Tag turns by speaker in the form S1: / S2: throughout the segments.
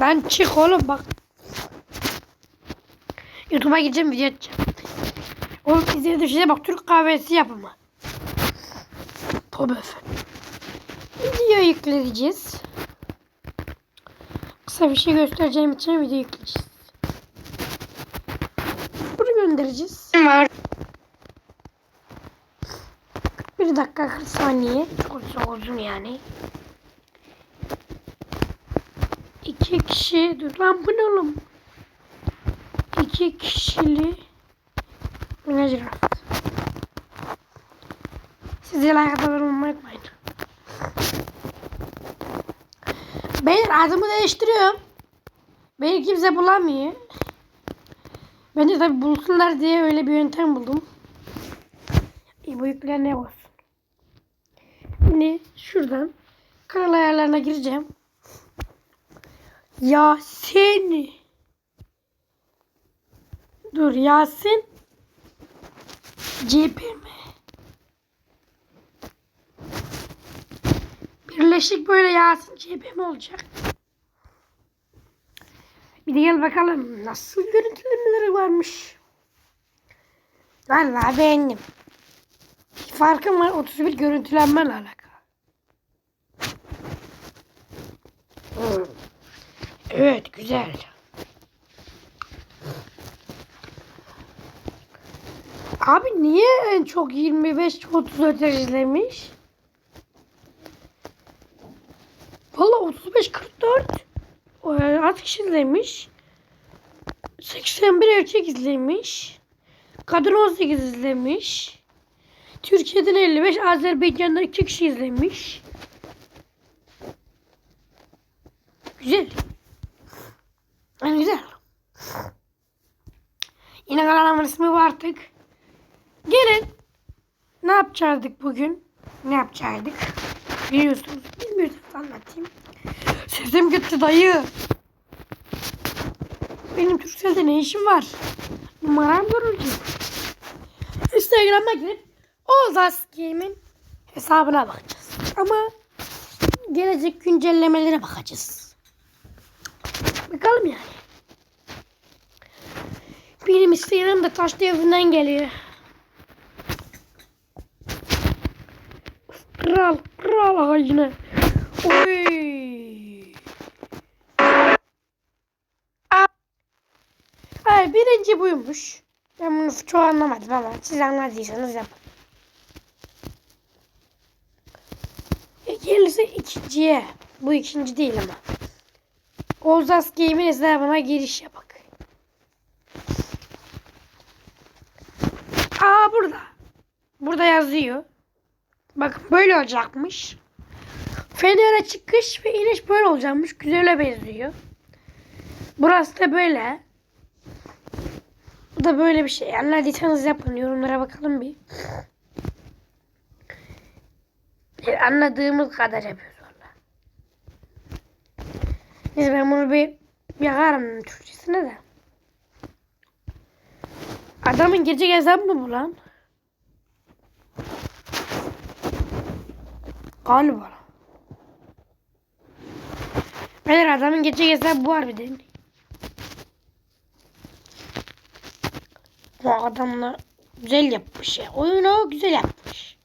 S1: Lan çık oğlum bak. YouTube'a gideceğim video açacağım. Oğlum izleye düşeceğim bak Türk kahvesi yapımı. Tövbe. Video yükleyeceğiz. Kısa bir şey göstereceğim için video yükleyeceğiz. Bunu göndereceğiz.
S2: Var.
S1: Bir dakika 40 saniye. Çok uzun yani. İki kişi. Dur lan bu ne oğlum? İki kişili Minecraft. Siz de like atmayı unutmayın. Ben adımı değiştiriyorum. Beni kimse bulamıyor. Ben de tabi bulsunlar diye öyle bir yöntem buldum. İyi bu yükler ne olsun. Şimdi şuradan kanal ayarlarına gireceğim. Yasin. Dur Yasin. Mi? Birleşik böyle Yasin mi olacak? Bir de gel bakalım nasıl görüntülemeleri varmış. Vallahi beğendim. Bir farkım var 31 görüntülenmeyle alakalı. Hmm. Evet güzel. Abi niye en çok 25 34 izlemiş? Valla 35 44 o, e, az kişi izlemiş. 81 erkek izlemiş. Kadın 18 izlemiş. Türkiye'den 55, Azerbaycan'dan 2 kişi izlemiş. Güzel. Yani güzel. Var artık. Gelin. Ne yapacaktık bugün? Ne yapacaktık? Biliyorsunuz. Bilmiyorsanız anlatayım. Sesim gitti dayı. Benim Türkcell'de ne işim var? Numaram görülecek. Instagram'a girip Ozas Game'in hesabına bakacağız. Ama gelecek güncellemelere bakacağız. Bakalım yani. Benim Instagram da taş devrinden geliyor. Kral, kral haline. Oy. Hayır birinci buymuş. Ben bunu çok anlamadım ama siz anladıysanız yapın. E, gelirse ikinciye. Bu ikinci değil ama. Ozas Game'in hesabına giriş yapak. Burada. Burada yazıyor. Bakın böyle olacakmış. Fener'e çıkış ve iniş böyle olacakmış. Güzele benziyor. Burası da böyle. Bu da böyle bir şey. Anladıysanız yapın. Yorumlara bakalım bir. Yani anladığımız kadar yapıyoruz valla. Neyse ben bunu bir yakarım Türkçesine de. Adamın gece hesabı mı bu lan? Galiba. Beyler adamın gece hesabı bu harbiden. Bu adamla güzel yapmış ya. Oyunu güzel yapmış.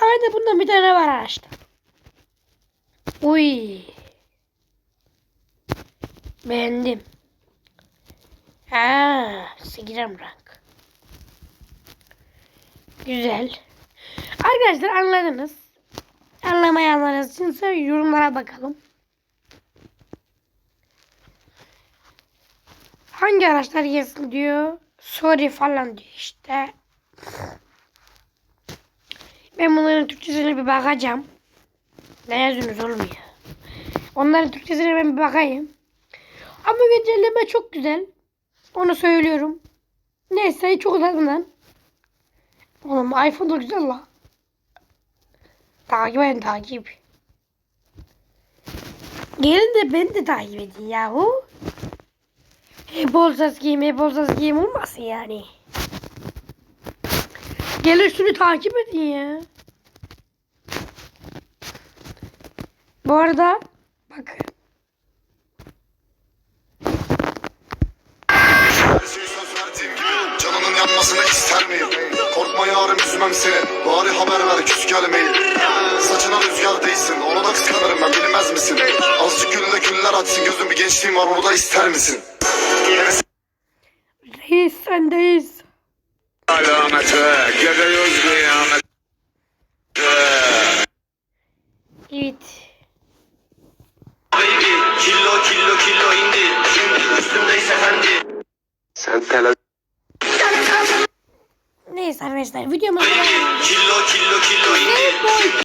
S1: Ama de bundan bir tane var araçta. Uy. Beğendim. Ha, 8 rank. Güzel. Arkadaşlar anladınız. Anlamayanlar için yorumlara bakalım. Hangi araçlar yesin diyor. Sorry falan diyor işte. Ben bunların Türkçesine bir bakacağım. Ne yazıyorsunuz oğlum ya? Onların Türkçesine ben bir bakayım. Ama güncelleme çok güzel. Onu söylüyorum. Neyse çok uzatmadan. Oğlum iPhone da güzel la. Takip edin takip. Gelin de beni de takip edin yahu. Hep olsaz giyim, hep olsaz giyim olmasın yani. Gelin şunu takip edin ya. Bu arada
S2: üzmem seni Bari haber ver küs gelmeyin Saçına rüzgar değilsin Onu da kıskanırım ben bilmez misin? Azıcık gülüne güller açsın Gözüm bir gençliğim var onu da ister misin?
S1: Reis sendeyiz.
S3: alamete Geliyoruz kıyamete
S1: Evet.
S4: Baby kilo kilo kilo indi Şimdi üstümdeyse fendi
S3: Sen tele
S1: Neyse arkadaşlar videomuz
S4: Baby kilo kilo kilo indi Şimdi